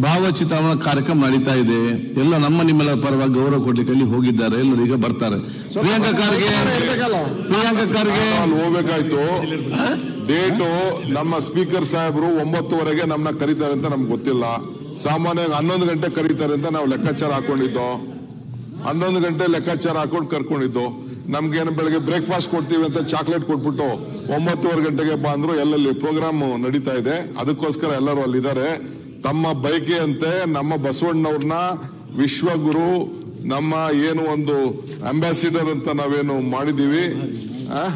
ಭಾವಚಿತ್ರಣ ಕಾರ್ಯಕ್ರಮ ನಡೀತಾ ಇದೆ. ಎಲ್ಲ ನಮ್ಮ ನಿಮ್ಮೆಲ್ಲ ಪರವಾಗಿ ಗೌರವ ಕೊಡ್ಲಿಕ್ಕೆ ಅಲ್ಲಿ ಹೋಗಿದ್ದಾರೆ. ಎಲ್ಲರೂ ಈಗ ಬರ್ತಾರೆ. ಪ್ರಿಯಾಂಕಾ ಖರ್ಗೆ ಪ್ರಿಯಾಂಕಾ ಖರ್ಗೆ. ಹೋಗ್ಬೇಕಾಯ್ತು. ಡೇಟು ನಮ್ಮ ಸ್ಪೀಕರ್ ಸಾಹೇಬರು ಒಂಬತ್ತುವರೆಗೆ ನಮ್ಮನ್ನ ಕರೀತಾರೆ ಅಂತ ನಮ್ಗೆ ಗೊತ್ತಿಲ್ಲ. ಸಾಮಾನ್ಯವಾಗಿ ಹನ್ನೊಂದು ಗಂಟೆ ಕರೀತಾರೆ ಅಂತ ನಾವು ಲೆಕ್ಕಾಚಾರ ಹಾಕೊಂಡಿದ್ದು. ಹನ್ನೊಂದು ಗಂಟೆ ಲೆಕ್ಕಾಚಾರ ಹಾಕೊಂಡು ಕರ್ಕೊಂಡಿದ್ದು. ನಮ್ಗೇನು ಬೆಳಗ್ಗೆ ಬ್ರೇಕ್ಫಾಸ್ಟ್ ಕೊಡ್ತೀವಿ ಅಂತ ಚಾಕ್ಲೇಟ್ ಕೊಟ್ಬಿಟ್ಟು ಒಂಬತ್ತುವರೆ ಗಂಟೆಗೆ ಬಂದ್ರು ಅಂದ್ರು ಎಲ್ಲಲ್ಲಿ ಪ್ರೋಗ್ರಾಮ್ ನಡೀತಾ ಇದೆ. ಅದಕ್ಕೋಸ್ಕರ ಎಲ್ಲರೂ ಅಲ್ಲಿದ್ದಾರೆ. ತಮ್ಮ ಬಯಕೆಯಂತೆ ನಮ್ಮ ಬಸವಣ್ಣವ್ರನ್ನ ವಿಶ್ವಗುರು ನಮ್ಮ ಏನು ಒಂದು ಅಂಬಾಸಿಡರ್ ಅಂತ ನಾವೇನು ಮಾಡಿದೀವಿ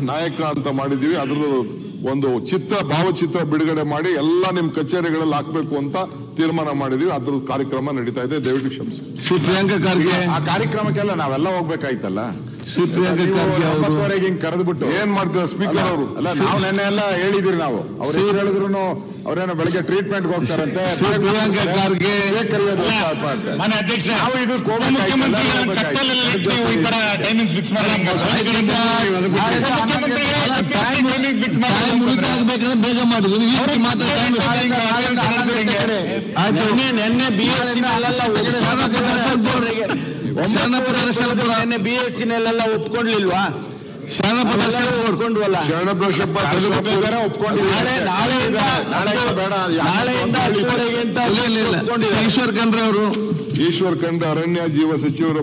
ನಾಯಕ ಅಂತ ಮಾಡಿದೀವಿ ಅದ್ರದ್ದು ಒಂದು ಚಿತ್ರ ಭಾವಚಿತ್ರ ಬಿಡುಗಡೆ ಮಾಡಿ ಎಲ್ಲ ನಿಮ್ ಕಚೇರಿಗಳಲ್ಲಿ ಹಾಕ್ಬೇಕು ಅಂತ ತೀರ್ಮಾನ ಮಾಡಿದೀವಿ ಅದ್ರ ಕಾರ್ಯಕ್ರಮ ನಡೀತಾ ಇದೆ. ದಯವಿಟ್ಟು ಕ್ಷಮಿಸಿ. ಶ್ರೀ ಪ್ರಿಯಾಂಕಾ ಖರ್ಗೆ. ಆ ಕಾರ್ಯಕ್ರಮಕ್ಕೆಲ್ಲ ನಾವೆಲ್ಲ ಹೋಗ್ಬೇಕಾಯ್ತಲ್ಲ? ಕರೆದ್ಬಿಟ್ಟು ಏನ್ ಮಾಡ್ತಾರೆ ಸ್ಪೀಕರ್ ಅವರು ಅಲ್ಲ ನಾವು ನೆನ್ನೆ ಎಲ್ಲ ಹೇಳಿದಿರಿ ನಾವು ಅವ್ರು ಹೇಳಿದ್ರು ಅವ್ರೇನೋ ಬೆಳಗ್ಗೆ ಟ್ರೀಟ್ಮೆಂಟ್ ಹೋಗ್ತಾರಂತೆ ಪ್ರಿಯಾಂಕಾ ಖರ್ಗೆ ಪಾಪ ಅಧ್ಯಕ್ಷ ನಾವು ಇದು ಟೈಮಿಂಗ್ ಫಿಕ್ಸ್ ಬೇಗ ಮಾಡಿದ್ರು ನಿನ್ನೆ ಬಿ ಎಸ್ ನಿನ್ನೆ ಬಿ ಎಸ್ ಸಿನಲ್ಲೆಲ್ಲ ಒಪ್ಕೊಂಡ್ಲಿಲ್ವಾ ಶರಣಪ್ಪ ಒಪ್ಕೊಂಡ್ವಲ್ಲ ಈಶ್ವರ್ ಖಂಡ್ರೆ ಅವರು. ಈಶ್ವರ್ ಖಂಡ್ರೆ ಅರಣ್ಯ ಜೀವ ಸಚಿವರ